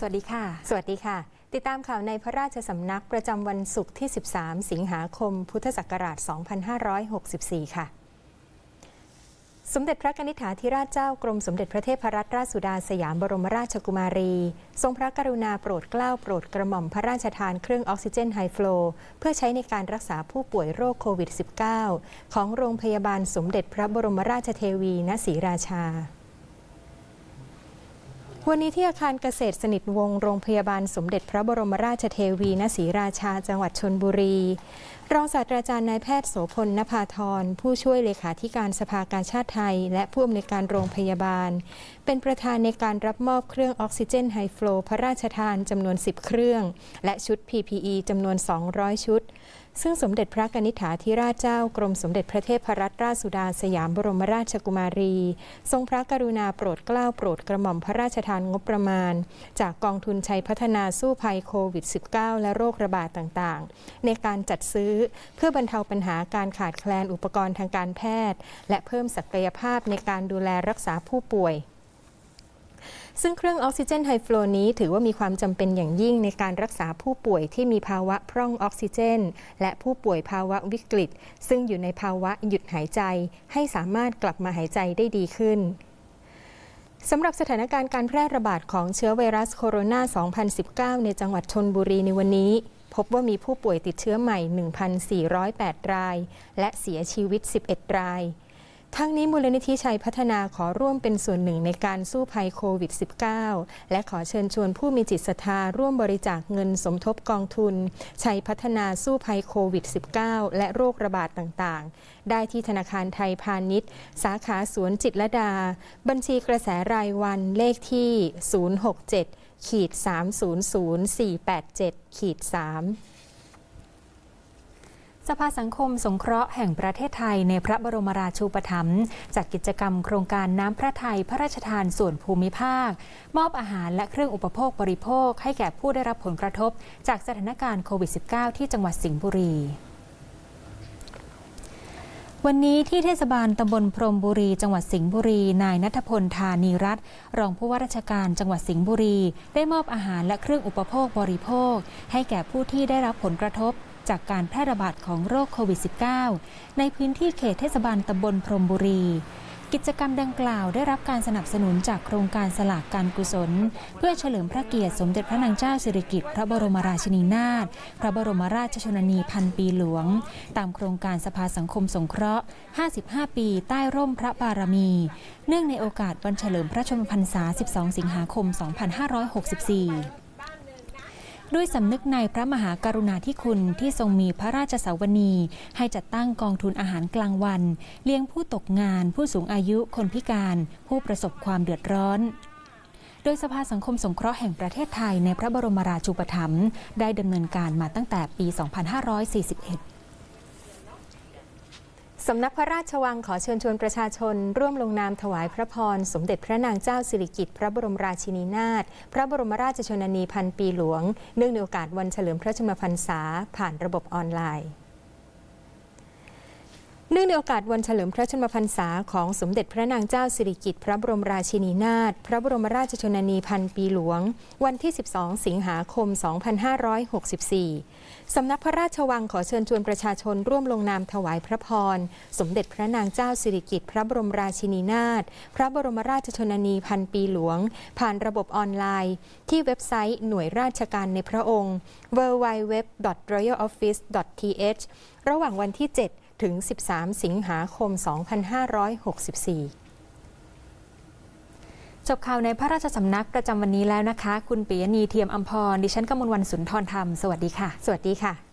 สวัสดีค่ะ สวัสดีค่ะ ติดตามข่าวในพระราชสำนักประจำวันศุกร์ที่ 13 สิงหาคม พุทธศักราช 2564 ค่ะ สมเด็จพระนิษฐาธิราชเจ้ากรมสมเด็จพระเทพรัตนราชสุดาสยามบรมราชกุมารี ทรงพระกรุณาโปรดเกล้าโปรดกระหม่อมพระราชทานเครื่องออกซิเจนไฮฟลูเพื่อใช้ในการรักษาผู้ป่วยโรคโควิด -19 ของโรงพยาบาลสมเด็จพระบรมราชเทวี ณ ศรีราชา วันนี้ที่อาคารเกษตรสนิทวงศ์โรงพยาบาลสมเด็จพระบรมราชเทวีณศรีราชาจังหวัดชนบุรี รองศาสตราจารย์นายแพทย์โสพลนภาธรผู้ช่วยเลขาธิการสภาการชาติไทย และผู้อำนวยการโรงพยาบาล เป็นประธานในการรับมอบเครื่องออกซิเจนไฮฟลูพระราชทานจำนวน 10 เครื่อง และชุด PPE จำนวน 200 ชุด ซึ่งสมเด็จพระกนิษฐาธิราชเจ้ากรมสมเด็จพระเทพรัตนราชสุดาสยามบรมราชกุมารี ทรงพระกรุณาโปรดเกล้าโปรดกระหม่อมพระราชทานงบประมาณ จากกองทุนชัยพัฒนาสู้ภัยโควิด -19 และโรคระบาดต่างๆ ในการจัดซื้อเพื่อบรรเทาปัญหาการขาดแคลนอุปกรณ์ทางการแพทย์ และเพิ่มศักยภาพในการดูแลรักษาผู้ป่วย ซึ่งเครื่องออกซิเจนไฮฟลูนี้ถือว่ามีความจำเป็นอย่างยิ่งในการรักษาผู้ป่วยที่มีภาวะพร่องออกซิเจน และผู้ป่วยภาวะวิกฤต ซึ่งอยู่ในภาวะหยุดหายใจ ให้สามารถกลับมาหายใจได้ดีขึ้นสำหรับสถานการณ์การแพร่ระบาดของเชื้อไวรัสโคโรนา 2019 ในจังหวัดชนบุรีในวันนี้ พบว่ามีผู้ป่วยติดเชื้อใหม่ 1,408 ราย และเสียชีวิต 11 ราย ทั้งนี้มูลนิธิชัยพัฒนาขอร่วมเป็นส่วนหนึ่งในการสู้ภัยโควิด -19 และขอเชิญชวนผู้มีจิตศรัทธาร่วมบริจาคเงินสมทบกองทุน ชัยพัฒนาสู้ภัยโควิด -19 และโรคระบาดต่างๆ ได้ที่ธนาคารไทยพาณิชย์ สาขาสวนจิตรดา บัญชีกระแสรายวันเลขที่ 067ขีด300487ขีด3 สภาสังคมสงเคราะห์แห่งประเทศไทยในพระบรมราชูปถัมภ์จัดกิจกรรมโครงการน้ำพระทัยพระราชทานส่วนภูมิภาค มอบอาหารและเครื่องอุปโภคบริโภค ให้แก่ผู้ได้รับผลกระทบ จากสถานการณ์โควิด -19 ที่จังหวัดสิงห์บุรีวันนี้ที่เทศบาลตำบลพรมบุรี จังหวัดสิงห์บุรี นายนัทพลธานีรัตน์รองผู้ว่าราชการจังหวัดสิงห์บุรี ได้มอบอาหารและเครื่องอุปโภคบริโภค ให้แก่ผู้ที่ได้รับผลกระทบ จากการแพร่ระบาดของโรคโควิด -19 ในพื้นที่เขตเทศบาลตำบลพรมบุรี กิจกรรมดังกล่าวได้รับการสนับสนุนจากโครงการสลากการกุศล เพื่อเฉลิมพระเกียรติสมเด็จพระนางเจ้าสิริกิติ์พระบรมราชินีนาถพระบรมราชชนนีพันปีหลวง ตามโครงการสภาสังคมสงเคราะห์ 55 ปีใต้ร่มพระบารมี เนื่องในโอกาสวันเฉลิมพระชนมพรรษา 12 สิงหาคม 2564 ด้วยสำนึกในพระมหากรุณาธิคุณที่ทรงมีพระราชสาวนี ให้จัดตั้งกองทุนอาหารกลางวัน เลี้ยงผู้ตกงาน ผู้สูงอายุคนพิการ ผู้ประสบความเดือดร้อนโดยสภาสังคมสงเคราะห์แห่งประเทศไทยในพระบรมราชูปถัมภ์ได้ดำเนินการมาตั้งแต่ปี 2541 สำนักพระราชวังขอเชิญชวนประชาชน ร่วมลงนามถวายพระพร สมเด็จพระนางเจ้าสิริกิติ์พระบรมราชินีนาถพระบรมราชชนนีพันปีหลวง เนื่องในโอกาสวันเฉลิมพระชนมพรรษาผ่านระบบออนไลน์ เนื่องในโอกาสวันเฉลิมพระชนมพรรษาของสมเด็จพระนางเจ้าสิริกิติ์พระบรมราชินีนาถพระบรมราชชนนีพันปีหลวง วันที่ 12 สิงหาคม 2564 สำนักพระราชวังขอเชิญชวนประชาชนร่วมลงนามถวายพระพร สมเด็จพระนางเจ้าสิริกิติ์พระบรมราชินีนาถพระบรมราชชนนีพันปีหลวง ผ่านระบบออนไลน์ ที่เว็บไซต์หน่วยราชการในพระองค์ www.royaloffice.th ระหว่างวันที่ 7 ถึง 13 สิงหาคม 2564 จบข่าวในพระราชสำนักประจำวันนี้แล้วนะคะ คุณปิยณีเทียมอัมพร ดิฉันกมลวันสุนทรธรรม สวัสดีค่ะ สวัสดีค่ะ